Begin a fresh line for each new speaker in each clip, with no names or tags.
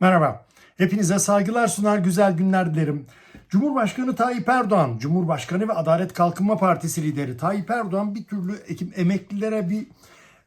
Merhaba. Hepinize saygılar sunar güzel günler dilerim. Cumhurbaşkanı Tayyip Erdoğan, Cumhurbaşkanı ve Adalet Kalkınma Partisi lideri Tayyip Erdoğan bir türlü emeklilere bir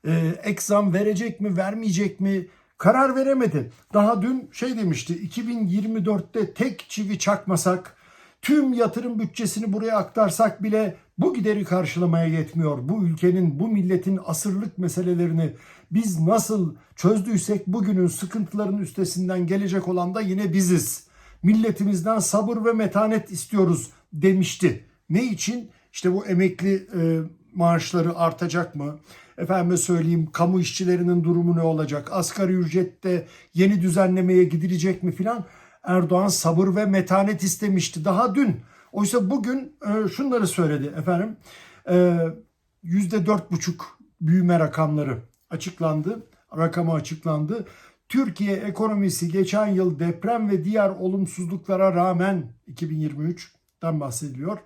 e, ek zam verecek mi, vermeyecek mi karar veremedi. Daha dün şey demişti, 2024'te tek çivi çakmasak, tüm yatırım bütçesini buraya aktarsak bile bu gideri karşılamaya yetmiyor. Bu ülkenin, bu milletin asırlık meselelerini biz nasıl çözdüysek bugünün sıkıntıların üstesinden gelecek olan da yine biziz. Milletimizden sabır ve metanet istiyoruz demişti. Ne için? İşte bu emekli e, maaşları artacak mı? Efendime söyleyeyim kamu işçilerinin durumu ne olacak? Asgari ücrette yeni düzenlemeye gidilecek mi filan? Erdoğan sabır ve metanet istemişti daha dün. Oysa bugün e, şunları söyledi efendim. E, Yüzde dört buçuk büyüme rakamları açıklandı. Rakamı açıklandı. Türkiye ekonomisi geçen yıl deprem ve diğer olumsuzluklara rağmen 2023'ten bahsediliyor.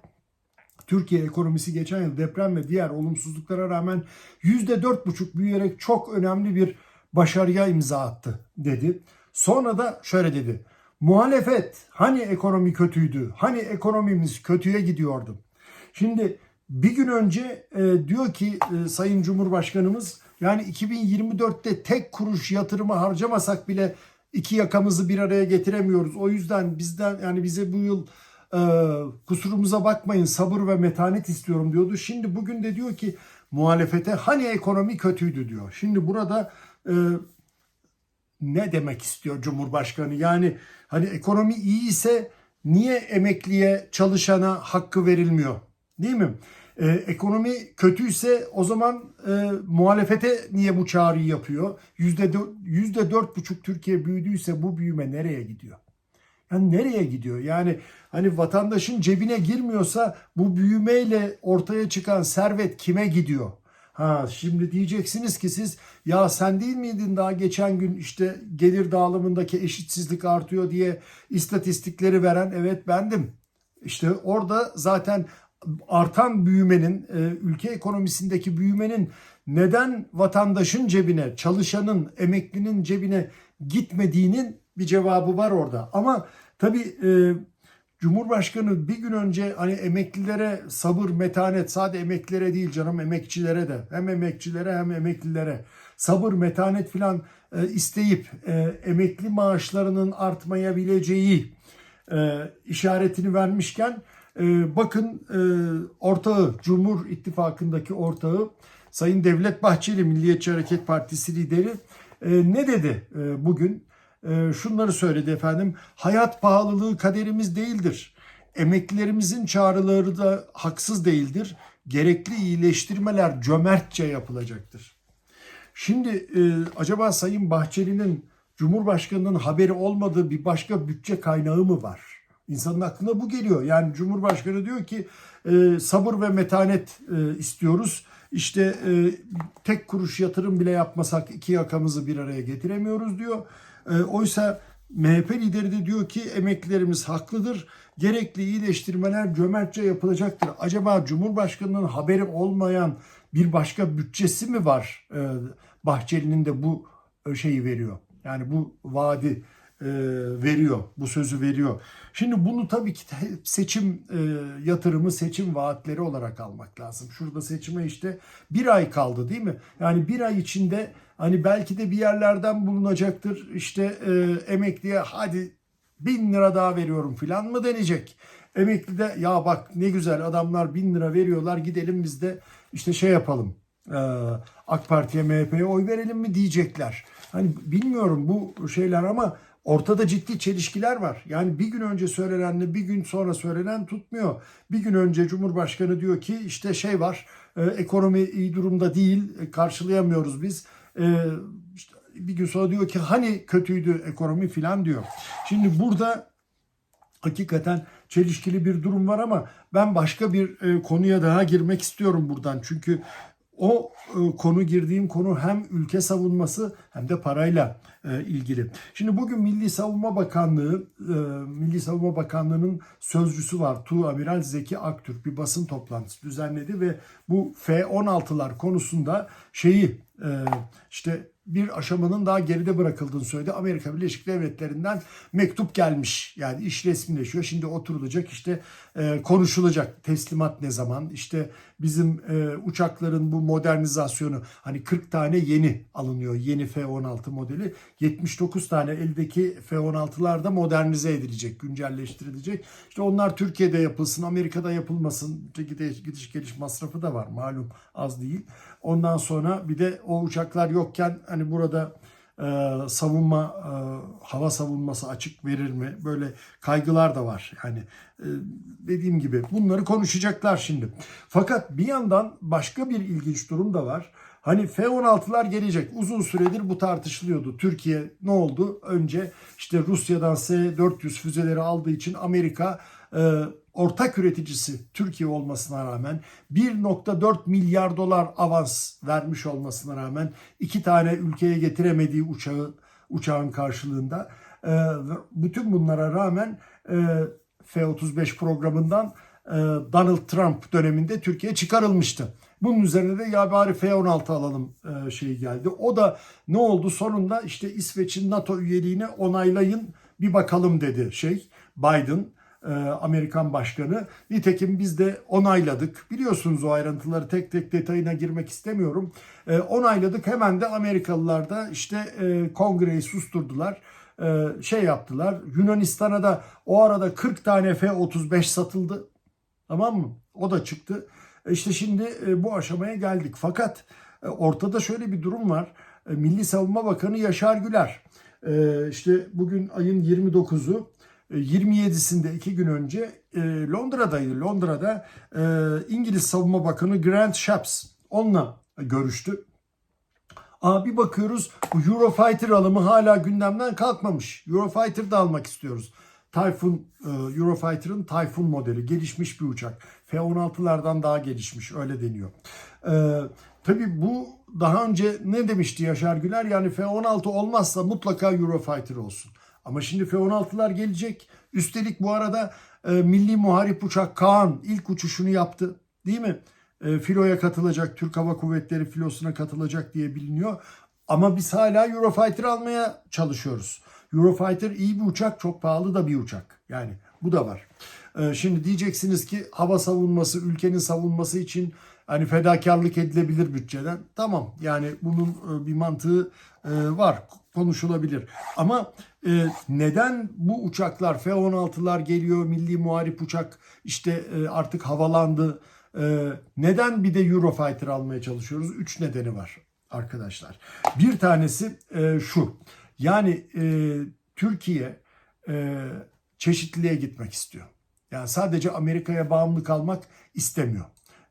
Türkiye ekonomisi geçen yıl deprem ve diğer olumsuzluklara rağmen %4,5 büyüyerek çok önemli bir başarıya imza attı dedi. Sonra da şöyle dedi. Muhalefet hani ekonomi kötüydü? Hani ekonomimiz kötüye gidiyordu? Şimdi bir gün önce e, diyor ki e, Sayın Cumhurbaşkanımız yani 2024'te tek kuruş yatırımı harcamasak bile iki yakamızı bir araya getiremiyoruz. O yüzden bizden yani bize bu yıl e, kusurumuza bakmayın sabır ve metanet istiyorum diyordu. Şimdi bugün de diyor ki muhalefete hani ekonomi kötüydü diyor. Şimdi burada e, ne demek istiyor Cumhurbaşkanı? Yani hani ekonomi iyi ise niye emekliye çalışana hakkı verilmiyor? Değil mi? Ee, ekonomi kötüyse o zaman e, muhalefete niye bu çağrıyı yapıyor? Yüzde dört, buçuk Türkiye büyüdüyse bu büyüme nereye gidiyor? Yani nereye gidiyor? Yani hani vatandaşın cebine girmiyorsa bu büyümeyle ortaya çıkan servet kime gidiyor? Ha şimdi diyeceksiniz ki siz ya sen değil miydin daha geçen gün işte gelir dağılımındaki eşitsizlik artıyor diye istatistikleri veren evet bendim. İşte orada zaten artan büyümenin, e, ülke ekonomisindeki büyümenin neden vatandaşın cebine, çalışanın, emeklinin cebine gitmediğinin bir cevabı var orada. Ama tabii e, Cumhurbaşkanı bir gün önce hani emeklilere sabır, metanet, sadece emeklilere değil canım emekçilere de hem emekçilere hem emeklilere sabır, metanet filan e, isteyip e, emekli maaşlarının artmayabileceği e, işaretini vermişken e, bakın e, ortağı Cumhur İttifakı'ndaki ortağı Sayın Devlet Bahçeli Milliyetçi Hareket Partisi lideri e, ne dedi e, bugün? E, şunları söyledi efendim. Hayat pahalılığı kaderimiz değildir. Emeklilerimizin çağrıları da haksız değildir. Gerekli iyileştirmeler cömertçe yapılacaktır. Şimdi e, acaba Sayın Bahçeli'nin Cumhurbaşkanı'nın haberi olmadığı bir başka bütçe kaynağı mı var? İnsanın aklına bu geliyor. Yani Cumhurbaşkanı diyor ki e, sabır ve metanet e, istiyoruz. İşte tek kuruş yatırım bile yapmasak iki yakamızı bir araya getiremiyoruz diyor. E, oysa MHP lideri de diyor ki emeklilerimiz haklıdır. Gerekli iyileştirmeler cömertçe yapılacaktır. Acaba Cumhurbaşkanı'nın haberi olmayan bir başka bütçesi mi var? E, Bahçeli'nin de bu şeyi veriyor. Yani bu vaadi e, veriyor, bu sözü veriyor. Şimdi bunu tabii ki seçim e, yatırımı, seçim vaatleri olarak almak lazım. Şurada seçime işte bir ay kaldı değil mi? Yani bir ay içinde hani belki de bir yerlerden bulunacaktır. İşte e, emekliye hadi bin lira daha veriyorum filan mı denecek? Emekli de ya bak ne güzel adamlar bin lira veriyorlar gidelim biz de işte şey yapalım. E, AK Parti'ye MHP'ye oy verelim mi diyecekler. Hani bilmiyorum bu şeyler ama ortada ciddi çelişkiler var. Yani bir gün önce söylenenle bir gün sonra söylenen tutmuyor. Bir gün önce Cumhurbaşkanı diyor ki işte şey var e, ekonomi iyi durumda değil e, karşılayamıyoruz biz. E, işte bir gün sonra diyor ki hani kötüydü ekonomi filan diyor. Şimdi burada hakikaten çelişkili bir durum var ama ben başka bir e, konuya daha girmek istiyorum buradan. Çünkü o e, konu girdiğim konu hem ülke savunması hem de parayla e, ilgili. Şimdi bugün Milli Savunma Bakanlığı, e, Milli Savunma Bakanlığı'nın sözcüsü var. Tu Amiral Zeki Aktürk bir basın toplantısı düzenledi ve bu F-16'lar konusunda şeyi işte bir aşamanın daha geride bırakıldığını söyledi. Amerika Birleşik Devletleri'nden mektup gelmiş. Yani iş resmileşiyor. Şimdi oturulacak işte e, konuşulacak. Teslimat ne zaman? İşte bizim e, uçakların bu modernizasyonu hani 40 tane yeni alınıyor. Yeni F-16 modeli. 79 tane eldeki F-16'lar da modernize edilecek, güncelleştirilecek. İşte onlar Türkiye'de yapılsın, Amerika'da yapılmasın. Gidiş, gidiş geliş masrafı da var malum az değil. Ondan sonra bir de o uçaklar yokken hani burada e, savunma e, hava savunması açık verir mi? Böyle kaygılar da var. Yani e, dediğim gibi bunları konuşacaklar şimdi. Fakat bir yandan başka bir ilginç durum da var. Hani F-16'lar gelecek. Uzun süredir bu tartışılıyordu. Türkiye ne oldu? Önce işte Rusya'dan S-400 füzeleri aldığı için Amerika e, ortak üreticisi Türkiye olmasına rağmen 1.4 milyar dolar avans vermiş olmasına rağmen iki tane ülkeye getiremediği uçağı uçağın karşılığında e, bütün bunlara rağmen e, F-35 programından e, Donald Trump döneminde Türkiye çıkarılmıştı. Bunun üzerine de ya bari F-16 alalım şeyi geldi. O da ne oldu sonunda işte İsveç'in NATO üyeliğini onaylayın bir bakalım dedi şey Biden. E, Amerikan başkanı. Nitekim biz de onayladık. Biliyorsunuz o ayrıntıları tek tek detayına girmek istemiyorum. E, onayladık. Hemen de Amerikalılar da işte e, kongreyi susturdular. Şey yaptılar. Yunanistan'a da o arada 40 tane F-35 satıldı. Tamam mı? O da çıktı. İşte şimdi bu aşamaya geldik. Fakat ortada şöyle bir durum var. Milli Savunma Bakanı Yaşar Güler işte bugün ayın 29'u e, 27'sinde iki gün önce e, Londra'daydı. Londra'da e, İngiliz Savunma Bakanı Grant Shapps onunla görüştü. Aa, bir bakıyoruz bu Eurofighter alımı hala gündemden kalkmamış. Eurofighter da almak istiyoruz. Typhoon, e, Eurofighter'ın Typhoon modeli gelişmiş bir uçak. F-16'lardan daha gelişmiş öyle deniyor. E, tabii bu daha önce ne demişti Yaşar Güler? Yani F-16 olmazsa mutlaka Eurofighter olsun. Ama şimdi F-16'lar gelecek. Üstelik bu arada e, Milli Muharip Uçak Kaan ilk uçuşunu yaptı. Değil mi? E, filoya katılacak, Türk Hava Kuvvetleri filosuna katılacak diye biliniyor. Ama biz hala Eurofighter almaya çalışıyoruz. Eurofighter iyi bir uçak, çok pahalı da bir uçak. Yani bu da var. E, şimdi diyeceksiniz ki hava savunması, ülkenin savunması için hani fedakarlık edilebilir bütçeden. Tamam yani bunun e, bir mantığı e, var konuşulabilir. Ama e, neden bu uçaklar F-16'lar geliyor, milli muharip uçak işte e, artık havalandı. E, neden bir de Eurofighter almaya çalışıyoruz? Üç nedeni var arkadaşlar. Bir tanesi e, şu. Yani e, Türkiye e, çeşitliliğe gitmek istiyor. Yani sadece Amerika'ya bağımlı kalmak istemiyor.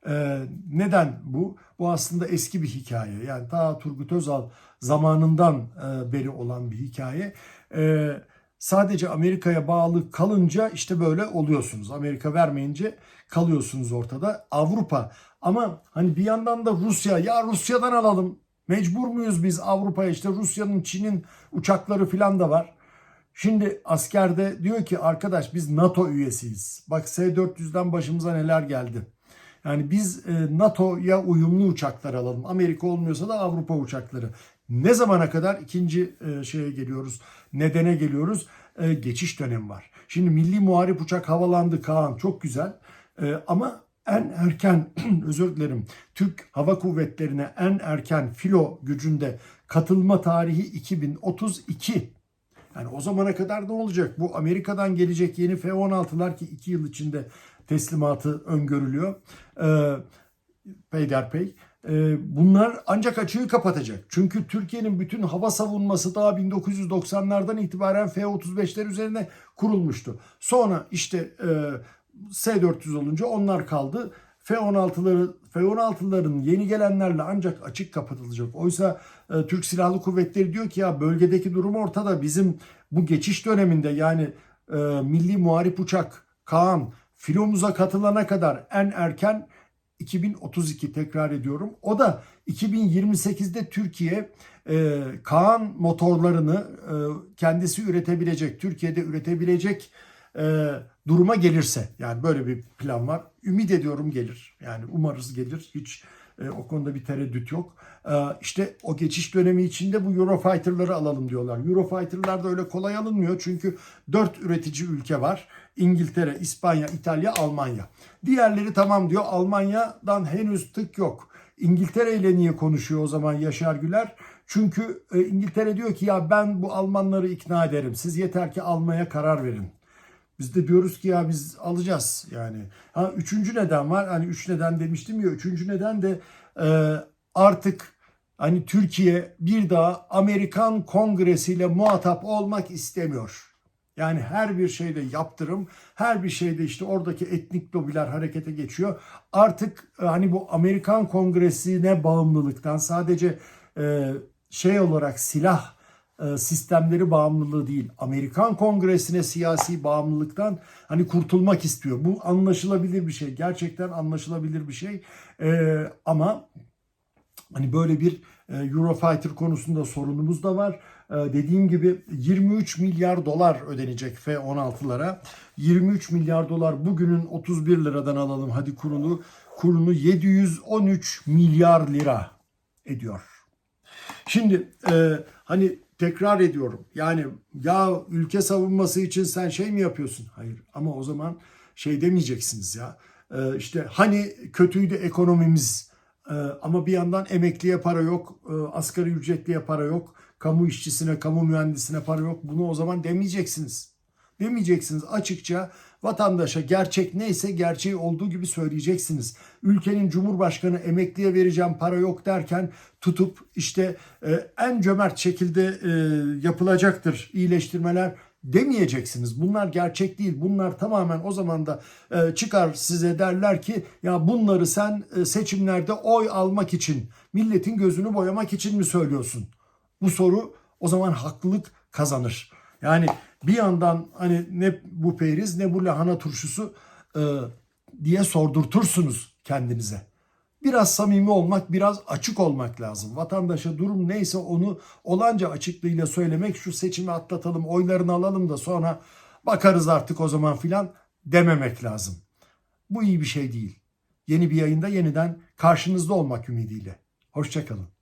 Ee, neden bu? Bu aslında eski bir hikaye. Yani ta Turgut Özal zamanından e, beri olan bir hikaye. Ee, sadece Amerika'ya bağlı kalınca işte böyle oluyorsunuz. Amerika vermeyince kalıyorsunuz ortada. Avrupa ama hani bir yandan da Rusya ya Rusya'dan alalım. Mecbur muyuz biz Avrupa'ya? İşte Rusya'nın, Çin'in uçakları falan da var. Şimdi askerde diyor ki arkadaş biz NATO üyesiyiz. Bak S-400'den başımıza neler geldi. Yani biz e, NATO'ya uyumlu uçaklar alalım. Amerika olmuyorsa da Avrupa uçakları. Ne zamana kadar ikinci e, şeye geliyoruz, nedene geliyoruz. E, geçiş dönemi var. Şimdi milli muharip uçak havalandı Kaan çok güzel. Ama en erken özür dilerim Türk Hava Kuvvetleri'ne en erken filo gücünde katılma tarihi 2032. Yani o zamana kadar ne olacak? Bu Amerika'dan gelecek yeni F-16'lar ki 2 yıl içinde teslimatı öngörülüyor. E, peyderpey. E, bunlar ancak açığı kapatacak. Çünkü Türkiye'nin bütün hava savunması daha 1990'lardan itibaren F-35'ler üzerine kurulmuştu. Sonra işte e, S-400 olunca onlar kaldı. F-16'ları F-16'ların yeni gelenlerle ancak açık kapatılacak. Oysa e, Türk Silahlı Kuvvetleri diyor ki ya bölgedeki durum ortada. Bizim bu geçiş döneminde yani e, milli muharip uçak Kaan filomuza katılana kadar en erken 2032 tekrar ediyorum. O da 2028'de Türkiye e, Kaan motorlarını e, kendisi üretebilecek, Türkiye'de üretebilecek e, duruma gelirse. Yani böyle bir plan var. Ümit ediyorum gelir. Yani umarız gelir. Hiç E, o konuda bir tereddüt yok. E, işte o geçiş dönemi içinde bu Eurofighter'ları alalım diyorlar. Eurofighter'lar da öyle kolay alınmıyor çünkü dört üretici ülke var. İngiltere, İspanya, İtalya, Almanya. Diğerleri tamam diyor. Almanya'dan henüz tık yok. İngiltere ile niye konuşuyor o zaman Yaşar Güler? Çünkü e, İngiltere diyor ki ya ben bu Almanları ikna ederim. Siz yeter ki almaya karar verin. Biz de diyoruz ki ya biz alacağız yani. Ha üçüncü neden var. Hani üç neden demiştim ya. Üçüncü neden de e, artık hani Türkiye bir daha Amerikan kongresiyle muhatap olmak istemiyor. Yani her bir şeyde yaptırım, her bir şeyde işte oradaki etnik lobiler harekete geçiyor. Artık e, hani bu Amerikan kongresine bağımlılıktan sadece e, şey olarak silah sistemleri bağımlılığı değil. Amerikan Kongresi'ne siyasi bağımlılıktan hani kurtulmak istiyor. Bu anlaşılabilir bir şey. Gerçekten anlaşılabilir bir şey. E, ama hani böyle bir e, Eurofighter konusunda sorunumuz da var. E, dediğim gibi 23 milyar dolar ödenecek F-16'lara. 23 milyar dolar bugünün 31 liradan alalım hadi kurunu. Kurunu 713 milyar lira ediyor. Şimdi e, hani tekrar ediyorum. Yani ya ülke savunması için sen şey mi yapıyorsun? Hayır ama o zaman şey demeyeceksiniz ya. E, işte hani kötüydü ekonomimiz e, ama bir yandan emekliye para yok, e, asgari ücretliye para yok, kamu işçisine, kamu mühendisine para yok. Bunu o zaman demeyeceksiniz. Demeyeceksiniz açıkça vatandaşa gerçek neyse gerçeği olduğu gibi söyleyeceksiniz. Ülkenin cumhurbaşkanı emekliye vereceğim para yok derken tutup işte e, en cömert şekilde e, yapılacaktır iyileştirmeler demeyeceksiniz. Bunlar gerçek değil. Bunlar tamamen o zaman da e, çıkar size derler ki ya bunları sen e, seçimlerde oy almak için, milletin gözünü boyamak için mi söylüyorsun? Bu soru o zaman haklılık kazanır. Yani bir yandan hani ne bu periz ne bu lahana turşusu e, diye sordurtursunuz kendinize. Biraz samimi olmak, biraz açık olmak lazım. Vatandaşa durum neyse onu olanca açıklığıyla söylemek, şu seçimi atlatalım, oylarını alalım da sonra bakarız artık o zaman filan dememek lazım. Bu iyi bir şey değil. Yeni bir yayında yeniden karşınızda olmak ümidiyle. Hoşçakalın.